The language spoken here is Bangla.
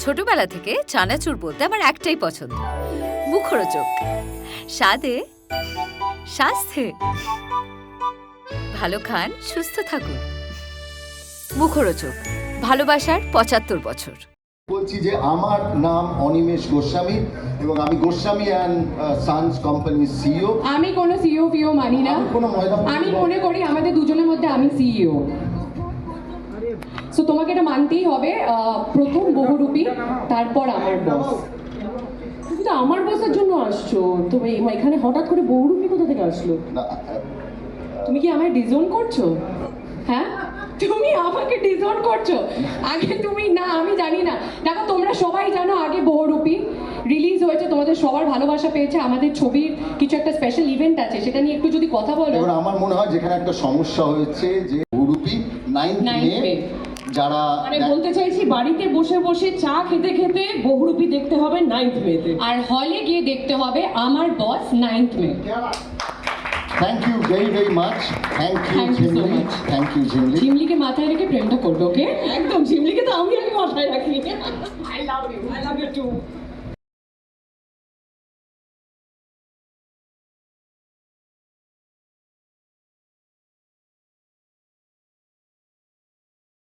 ছোটবেলা থেকে চানাচুর বলতে আমার একটাই পছন্দ। মুখরোচক। স্বাদে স্বাস্থ্যে ভালো খান সুস্থ থাকুন। মুখরোচক। ভালোবাসার পঁচাত্তর বছর। বলছি যে আমার নাম অনিমেষ গোস্বামী এবং আমি গোস্বামী অ্যান্ড সানস কোম্পানির সিইও আমি কোনো সিইও ফিও মানি না। আমি আমি মনে করি আমাদের দুজনের মধ্যে আমি সিইও সো তোমাকে এটা মানতেই হবে প্রথম বহুরূপী তারপর আমার বস তুমি তো আমার বসের জন্য আসছো। তুমি এখানে হঠাৎ করে বহুরূপী কোথা থেকে আসলো? তুমি কি আমায় ডিজোন করছ? হ্যাঁ? তুমি আমাকে ডিজোন করছ? আগে তুমি না আমি জানি না। দেখো তোমরা সবাই জানো আগে বহুরূপী রিলিজ হয়েছে তোমাদের সবার ভালোবাসা পেয়েছে। আমাদের ছবির কিছু একটা স্পেশাল ইভেন্ট আছে সেটা নিয়ে একটু কথা বলো। এবার আমার মনে হয় যেখানে একটা সমস্যা হয়েছে যে বহুরূপী নাইন্থ মে যারা মানে বলতে চাইছি বাড়িতে বসে বসে চা খেতে খেতে বহুরূপী দেখতে হবে নাইন্থ মেতে। আর হলে গিয়ে দেখতে হবে আমার boss ninth May. Thank you very very much thank you Jhimli thank you Jhimli ঝিমলিকে মাথায় রেখে প্রেমটা করবে ওকে একদম ঝিমলিকে তো আমি আগে মাথায় রাখি। I love you I love you too